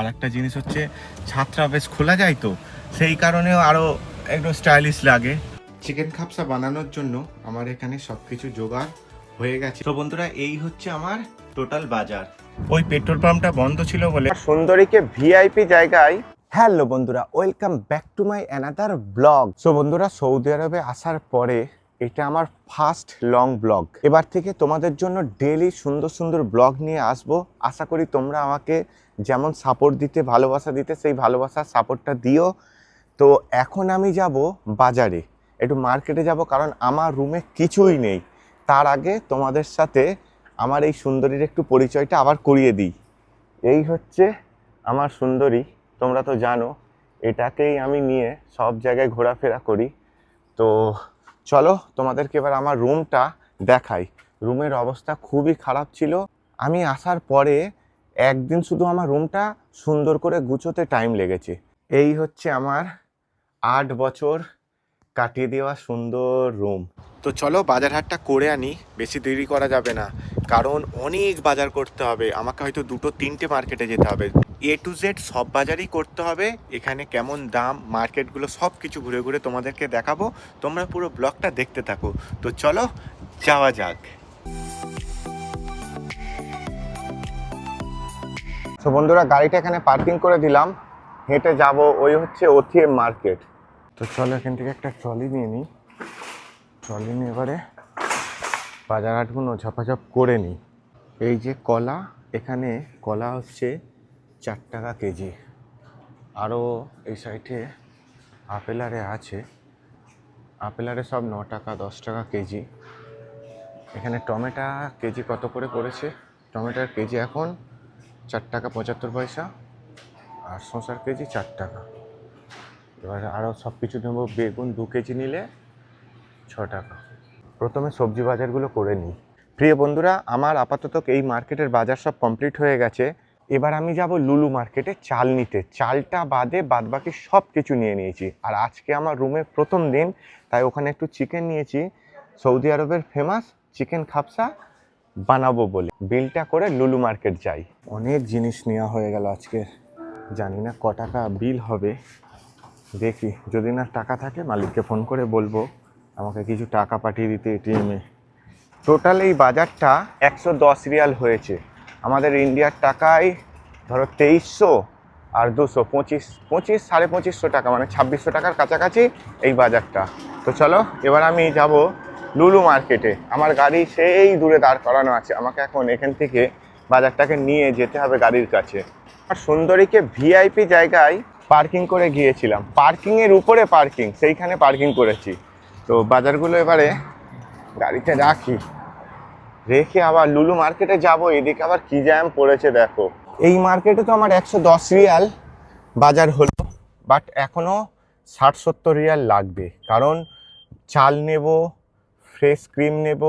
আর একটা জিনিস হচ্ছে ছাদটা বেশ খোলা যায় তো সেই কারণেও আরও একটু স্টাইলিশ লাগে। চিকেন খাপসা বানানোর জন্য আমার এখানে সব কিছু জোগাড় হয়ে গেছে। তো বন্ধুরা এই হচ্ছে আমার টোটাল বাজার। ওই পেট্রোল পাম্পটা বন্ধ ছিল বলে সুন্দরীকে ভিআইপি জায়গায় হ্যালো বন্ধুরা welcome back to my another blog so বন্ধুরা সৌদি আরবে আসার পরে এটা আমার ফার্স্ট লং ব্লগ। এবার থেকে তোমাদের জন্য ডেলি সুন্দর সুন্দর ব্লগ নিয়ে আসব। আশা করি তোমরা আমাকে যেমন সাপোর্ট দিতে, ভালোবাসা দিতে, সেই ভালোবাসার সাপোর্টটা দিও। তো এখন আমি যাব বাজারে। একটু মার্কেটে যাব কারণ আমার রুমে কিছুই নেই। তার আগে তোমাদের সাথে আমার এই সুন্দরীর একটু পরিচয়টা আবার করিয়ে দিই। এই হচ্ছে আমার সুন্দরী, তোমরা তো জানো। এটাকেই আমি নিয়ে সব জায়গায় ঘোরাফেরা করি। তো চলো তোমাদেরকে এবার আমার রুমটা দেখাই। রুমের অবস্থা খুবই খারাপ ছিল। আমি আসার পরে একদিন শুধু আমার রুমটা সুন্দর করে গুছোতে টাইম লেগেছে। এই হচ্ছে আমার আট বছর কাটিয়ে দেওয়া সুন্দর রুম তো চলো বাজার হাটটা করে আনি, বেশি দেরি করা যাবে না। কারণ অনেক বাজার করতে হবে। আমাকে হয়তো দুটো, তিনটে মার্কেটে যেতে হবে। এ টু জেড সব বাজারই করতে হবে। এখানে কেমন দাম, মার্কেটগুলো সব কিছু ঘুরে ঘুরে তোমাদেরকে দেখাবো। তোমরা পুরো ব্লগটা দেখতে থাকো। তো চলো, যাওয়া যাক। তো বন্ধুরা, গাড়িটা এখানে পার্কিং করে দিলাম। হেঁটে যাব, ওই হচ্ছে ওথিএম মার্কেট। তো চলো এখান থেকে একটা ট্রলি নিয়ে নিই। ট্রলি নিয়ে এবারে বাজার হাটগুলো ঝপাঝপ করে নিই। এই যে কলা, এখানে কলা হচ্ছে চার টাকা কেজি। আরও এই সাইডে আপেল আরে আছে। আপেল আরে সব ন টাকা, দশ টাকা কেজি। এখানে টমেটো কেজি কত করে পড়েছে? টমেটোর কেজি এখন চার টাকা পঁচাত্তর পয়সা আর শসার কেজি চার টাকা। এবার আরও সব কিছু নেব, বেগুন দু কেজি নিলে ছ টাকা। প্রথমে সবজি বাজারগুলো করে নিই। প্রিয় বন্ধুরা, আমার আপাতত এই মার্কেটের বাজার সব কমপ্লিট হয়ে গেছে। এবার আমি যাব লুলু মার্কেটে চাল নিতে। চালটা বাদে বাদবাকি সব কিছু নিয়ে নিয়েছি। আর আজকে আমার রুমে প্রথম দিন, তাই ওখানে একটু চিকেন নিয়েছি। সৌদি আরবের ফেমাস চিকেন খাপসা বানাবো বলে। বিলটা করে লুলু মার্কেট যাই। অনেক জিনিস নেওয়া হয়ে গেল আজকে। জানি না ক টাকা বিল হবে। দেখি, যদি না টাকা থাকে মালিককে ফোন করে বলব। আমাকে কিছু টাকা পাঠিয়ে দিতে এটিএমে টোটাল এই বাজারটা একশো দশ রিয়াল হয়েছে। আমাদের ইন্ডিয়ার টাকায় ধরো তেইশশো আর দুশো, পঁচিশ পঁচিশ, সাড়ে পঁচিশশো টাকা মানে ছাব্বিশশো টাকার কাছাকাছি এই বাজারটা। তো চলো, এবার আমি যাব লুলু মার্কেটে। আমার গাড়ি সেই দূরে দাঁড় করানো আছে। আমাকে এখন এখান থেকে বাজারটাকে নিয়ে যেতে হবে গাড়ির কাছে। আর সুন্দরীকে ভিআইপি জায়গায় পার্কিং করে গিয়েছিলাম। পার্কিংয়ের উপরে পার্কিং, সেইখানে পার্কিং করেছি। তো বাজারগুলো এবারে গাড়িতে রাখি। রেখে আবার লুলু মার্কেটে যাব, এদিকে আবার কি জ্যাম পড়েছে দেখো। এই মার্কেটে তো আমার একশো দশ রিয়াল বাজার হলো বাট এখনও ষাট সত্তর রিয়াল লাগবে। কারণ চাল নেব ফ্রেশ ক্রিম নেব,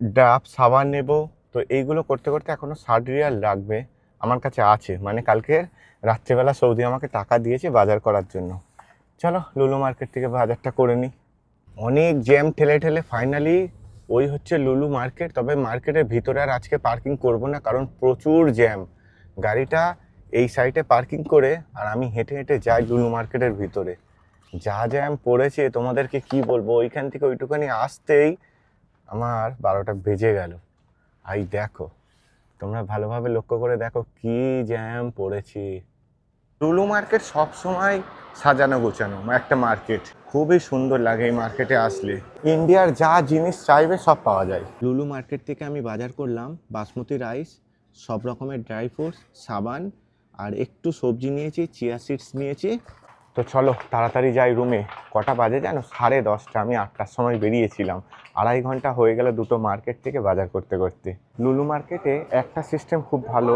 ডাব, সাবান নেব, তো এইগুলো করতে করতে এখনও ষাট রিয়াল লাগবে, আমার কাছে আছে। মানে কালকে রাত্রেবেলা সৌদি আমাকে টাকা দিয়েছে বাজার করার জন্য। চলো, লুলু মার্কেট থেকে বাজারটা করে নিই। অনেক জ্যাম ঠেলে ঠেলে ফাইনালি ওই হচ্ছে লুলু মার্কেট, তবে মার্কেটের ভিতরে আর আজকে পার্কিং করব না, কারণ প্রচুর জ্যাম। গাড়িটা এই সাইডে পার্কিং করে আর আমি হেঁটে হেঁটে যাই লুলু মার্কেটের ভিতরে। যা জ্যাম পড়েছে, তোমাদেরকে কি বলব? ওইখান থেকে ওইটুখানি আসতেই আমার বারোটা বেজে গেল। আই দেখো, তোমরা ভালোভাবে লক্ষ্য করে দেখো কি জ্যাম পড়েছে। লুলু মার্কেট সব সময় সাজানো গোছানো, একটা মার্কেট। খুবই সুন্দর লাগে এই মার্কেটে আসলে। ইন্ডিয়ার যা জিনিস চাইবে সব পাওয়া যায়। লুলু মার্কেট থেকে আমি বাজার করলাম বাসমতি রাইস সব রকমের ড্রাই ফ্রুটস সাবান আর একটু সবজি নিয়েছি চিয়া সিডস নিয়েছি। তো চলো তাড়াতাড়ি যাই রুমে। কটা বাজে জানো? সাড়ে দশটা আমি আটটার সময় বেরিয়েছিলাম। আড়াই ঘণ্টা হয়ে গেল দুটো মার্কেট থেকে বাজার করতে করতে। লুলু মার্কেটে একটা সিস্টেম খুব ভালো।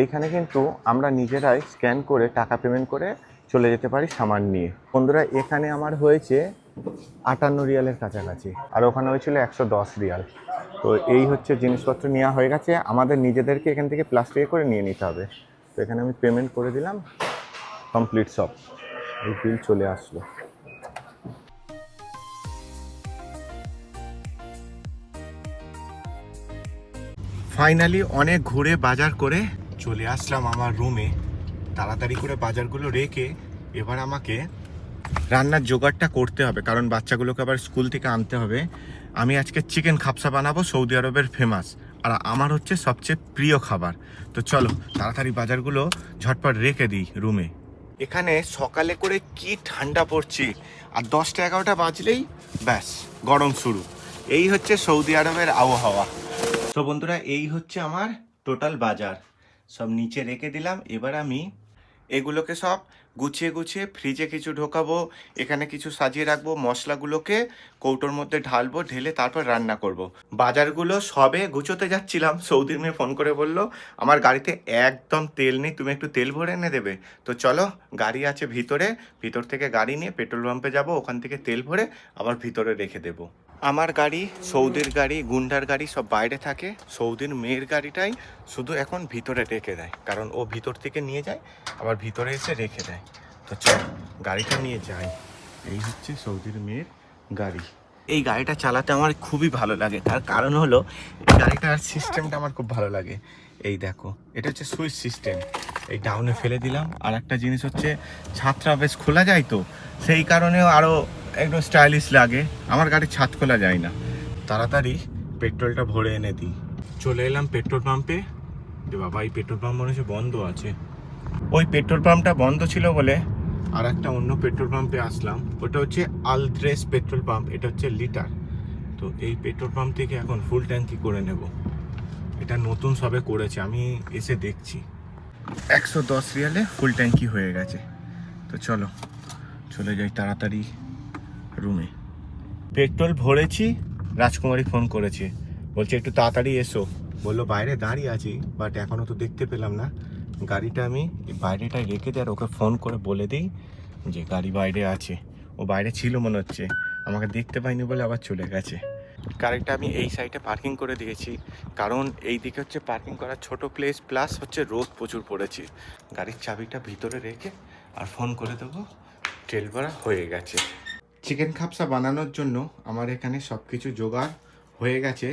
এইখানে কিন্তু আমরা নিজেরাই স্ক্যান করে টাকা পেমেন্ট করে চলে যেতে পারি সামান নিয়ে। বন্ধুরা, এখানে আমার হয়েছে আটান্ন রিয়ালের কাছাকাছি, আর ওখানে হয়েছিল একশো দশ রিয়াল। তো এই হচ্ছে জিনিসপত্র নেওয়া হয়ে গেছে। আমাদের নিজেদেরকে এখান থেকে প্লাস্টিকে করে নিয়ে নিতে হবে। তো এখানে আমি পেমেন্ট করে দিলাম কমপ্লিট সব। এই বিল চলে আসলো। ফাইনালি অনেক ঘুরে বাজার করে চলে আসলাম আমার রুমে তাড়াতাড়ি করে বাজারগুলো রেখে এবার আমাকে রান্নার জোগাড়টা করতে হবে, কারণ বাচ্চাগুলোকে আবার স্কুল থেকে আনতে হবে। আমি আজকে চিকেন খাপসা বানাবো, সৌদি আরবের ফেমাস আর আমার হচ্ছে সবচেয়ে প্রিয় খাবার। তো চলো, তাড়াতাড়ি বাজারগুলো ঝটপট রেখে দিই রুমে। এখানে সকালে করে কি ঠান্ডা পড়ছে, আর দশটা এগারোটা বাজলেই ব্যাস, গরম শুরু। এই হচ্ছে সৌদি আরবের আবহাওয়া। তো বন্ধুরা, এই হচ্ছে আমার টোটাল বাজার। সব নিচে রেখে দিলাম, এবার আমি এগুলোকে সব গুছিয়ে গুছিয়ে ফ্রিজে কিছু ঢোকাবো, এখানে কিছু সাজিয়ে রাখব, মশলাগুলোকে কৌটোর মধ্যে ঢালবো, ঢেলে তারপর রান্না করব। বাজারগুলো সবে গুছোতে যাচ্ছিলাম, সৌদির মেয়ে ফোন করে বলল, আমার গাড়িতে একদম তেল নেই, তুমি একটু তেল ভরে এনে দেবে তো চলো, গাড়ি আছে ভিতরে, ভিতর থেকে গাড়ি নিয়ে পেট্রোল পাম্পে যাব, ওখান থেকে তেল ভরে আবার ভিতরে রেখে দেবো আমার গাড়ি, সৌদির গাড়ি, গুন্ডার গাড়ি সব বাইরে থাকে। সৌদির মেয়ের গাড়িটাই শুধু এখন ভিতরে রেখে দেয়। কারণ ও ভিতর থেকে নিয়ে যায়, আবার ভিতরে এসে রেখে দেয়। তো চল, গাড়িটা নিয়ে যাই। এই হচ্ছে সৌদির মেয়ের গাড়ি। এই গাড়িটা চালাতে আমার খুবই ভালো লাগে। তার কারণ হলো, এই গাড়িটার সিস্টেমটা আমার খুব ভালো লাগে। এই দেখো, এটা হচ্ছে সুইচ সিস্টেম এই ডাউনে ফেলে দিলাম। আর একটা জিনিস হচ্ছে ছাদটা বেশ খোলা যায় তো? সেই কারণেও আরও একটু স্টাইলিশ লাগে। আমার গাড়ি ছাদ খোলা যায় না। তাড়াতাড়ি পেট্রোলটা ভরে এনে দিই। চলে এলাম পেট্রোল পাম্পে। যে বাবা, এই পেট্রোল পাম্প মনে হচ্ছে বন্ধ আছে। ওই পেট্রোল পাম্পটা বন্ধ ছিল বলে আর একটা অন্য পেট্রোল পাম্পে আসলাম। ওটা হচ্ছে আলদ্রেস পেট্রোল পাম্প, এটা হচ্ছে লিটার। তো এই পেট্রোল পাম্প থেকে এখন ফুল ট্যাঙ্কি করে নেব। এটা নতুন সবে করেছে, আমি এসে দেখছি। একশো দশ রিয়ালে ফুল ট্যাঙ্কি হয়ে গেছে। তো চলো, চলে যাই তাড়াতাড়ি। রুমে। পেট্রোল ভরেছি রাজকুমারী ফোন করেছে। বলছে একটু তাড়াতাড়ি এসো। বলল বাইরে দাঁড়িয়ে আছি বাট এখনও তো দেখতে পেলাম না। গাড়িটা আমি বাইরেটায় রেখে দিই আর ওকে ফোন করে বলে দিই যে গাড়ি বাইরে আছে। ও বাইরে ছিল মনে হচ্ছে। আমাকে দেখতে পাইনি বলে আবার চলে গেছে। গাড়িটা আমি এই সাইডে পার্কিং করে দিয়েছি। কারণ এই দিকে হচ্ছে পার্কিং করার ছোট প্লেস প্লাস হচ্ছে রোদ প্রচুর পড়েছে। গাড়ির চাবিটা ভিতরে রেখে আর ফোন করে দেবো তেল ভরা হয়ে গেছে। চিকেন খাপসা বানানোর জন্য আমার এখানে সব কিছু জোগাড় হয়ে গেছে।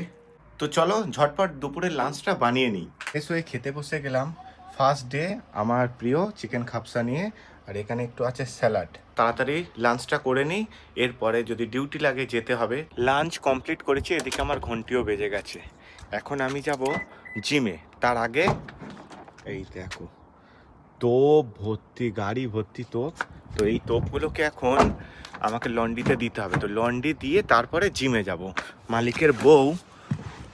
তো চলো ঝটপট দুপুরের লাঞ্চটা বানিয়ে নিই। এস হয়ে খেতে বসে গেলাম। ফার্স্ট ডে আমার প্রিয় চিকেন খাপসা নিয়ে আর এখানে একটু আছে স্যালাড তাড়াতাড়ি লাঞ্চটা করে নিই। এরপরে যদি ডিউটি লাগে যেতে হবে। লাঞ্চ কমপ্লিট করেছি এদিকে আমার ঘন্টিও বেজে গেছে। এখন আমি যাব জিমে তার আগে এই দেখো। তোপ ভর্তি, গাড়ি ভর্তি তোপ। তো এই তোপগুলোকে এখন আমাকে লন্ডিতে দিতে হবে। তো লন্ডি দিয়ে তারপরে জিমে যাব। মালিকের বউ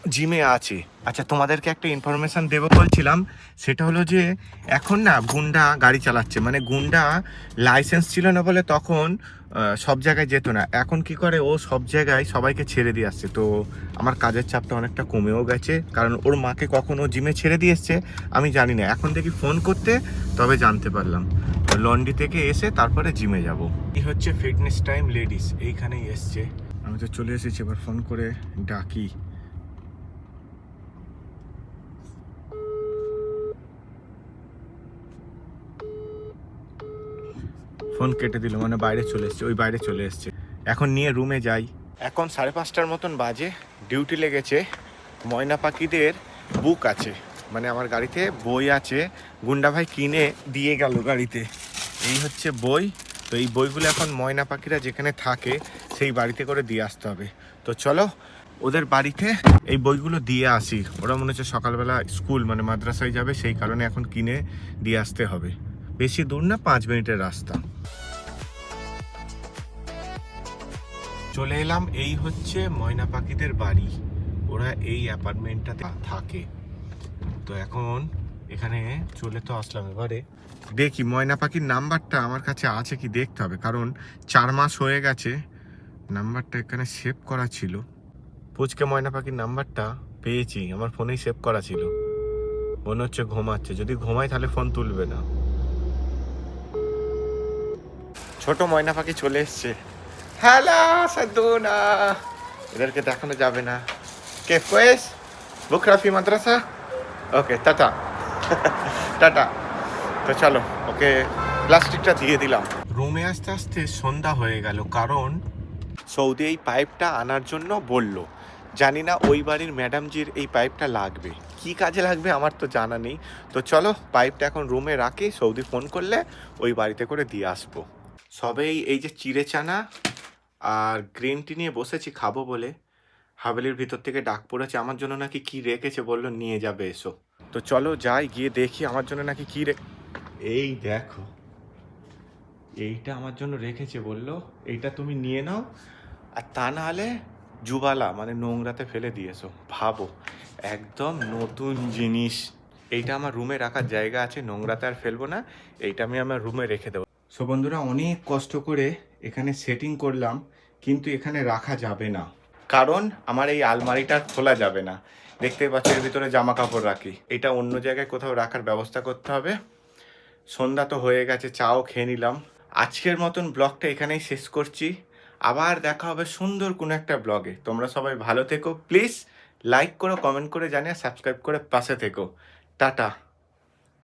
জিমে আছে। আচ্ছা তোমাদেরকে একটা ইনফরমেশন দেবো বলছিলাম। সেটা হলো যে, এখন না গুন্ডা গাড়ি চালাচ্ছে। মানে গুন্ডা লাইসেন্স ছিল না বলে তখন সব জায়গায় যেত না। এখন কি করে? ও সব জায়গায় সবাইকে ছেড়ে দিয়ে আসছে। তো আমার কাজের চাপটা অনেকটা কমেও গেছে। কারণ ওর মাকে কখন ও জিমে ছেড়ে দিয়ে এসছে, আমি জানি না। এখন দেখি ফোন করতে, তবে জানতে পারলাম। লন্ডি থেকে এসে তারপরে জিমে যাব। এই হচ্ছে ফিটনেস টাইম লেডিস এইখানেই এসছে। আমি তো চলে এসেছি, এবার ফোন করে ডাকি। ফোন কেটে দিল মানে বাইরে চলে এসছে, ওই বাইরে চলে এসছে। এখন নিয়ে রুমে যাই। এখন সাড়ে পাঁচটার মতন বাজে ডিউটি লেগেছে, ময়না পাখিদের বুক আছে মানে আমার গাড়িতে বই আছে, গুন্ডা ভাই কিনে দিয়ে গেল গাড়িতে। এই হচ্ছে বই, তো এই বইগুলো এখন ময়না পাখিরা যেখানে থাকে, সেই বাড়িতে করে দিয়ে আসতে হবে। তো চলো, ওদের বাড়িতে এই বইগুলো দিয়ে আসি। ওরা মনে হচ্ছে সকালবেলা স্কুল মানে মাদ্রাসায় যাবে, সেই কারণে এখন কিনে দিয়ে আসতে হবে। বেশি দূর না পাঁচ মিনিটের রাস্তা। চলে এলাম, এই হচ্ছে ময়না পাখিদের বাড়ি। ওরা এই অ্যাপার্টমেন্টটাতে থাকে। তো এখন এখানে চলে তো আসলাম এবারে। দেখি, ময়না পাখির নাম্বারটা আমার কাছে আছে কি দেখতে হবে, কারণ চার মাস হয়ে গেছে, নাম্বারটা এখানে সেভ করা ছিল। পুচকে ময়না পাখির নাম্বারটা পেয়েছি, আমার ফোনেই সেভ করা ছিল। মনে হচ্ছে ঘুমাচ্ছে, যদি ঘুমায় তাহলে ফোন তুলবে না। ছোট ময়না পাখি চলে এসছে। হ্যালো সাদুনা এদেরকে দেখানো যাবে না। কে pues বুকরাফি মাদ্রাসা? Okay tata. টাটা। তো চলো ওকে প্লাস্টিকটা দিয়ে দিলাম। রুমে আসতে আসতে সন্ধ্যা হয়ে গেল কারণ সৌদি এই পাইপটা আনার জন্য বলল। জানি না ওই বাড়ির ম্যাডামজির এই পাইপটা লাগবে। কি কাজে লাগবে আমার তো জানা নেই। তো চলো পাইপটা এখন রুমে রাখি সৌদি ফোন করলে ওই বাড়িতে করে দিয়ে আসব। সবেই এই যে চিড়ে চানা আর গ্রিন টি নিয়ে বসেছি, খাব বলে। হাভেলির ভিতর থেকে ডাক পড়েছে, আমার জন্য নাকি কি রেখেছে? বলল, নিয়ে যাবে, এসো। তো চলো যাই, গিয়ে দেখি আমার জন্য নাকি কি রে এই দেখো, এইটা আমার জন্য রেখেছে, বলল। এইটা তুমি নিয়ে নাও, আর তা না হলে জুবালা মানে নোংরাতে ফেলে দিয়েছ ভাবো, একদম নতুন জিনিস। এইটা আমার রুমে রাখার জায়গা আছে, নোংরাতে আর ফেলব না। এইটা আমি আমার রুমে রেখে দেবো। সো বন্ধুরা, অনেক কষ্ট করে এখানে সেটিং করলাম, কিন্তু এখানে রাখা যাবে না। কারণ আমার এই আলমারিটা খোলা যাবে না। দেখতে পাচ্ছি, এর ভিতরে জামা কাপড় রাখি। এটা অন্য জায়গায় কোথাও রাখার ব্যবস্থা করতে হবে। সন্ধ্যা তো হয়ে গেছে, চাও খেয়ে নিলাম। আজকের মতন ব্লগটা এখানেই শেষ করছি। আবার দেখা হবে সুন্দর কোনো একটা ব্লগে। তোমরা সবাই ভালো থেকো। প্লিজ লাইক করো কমেন্ট করে জানিয়ে সাবস্ক্রাইব করে পাশে থেকো। টাটা।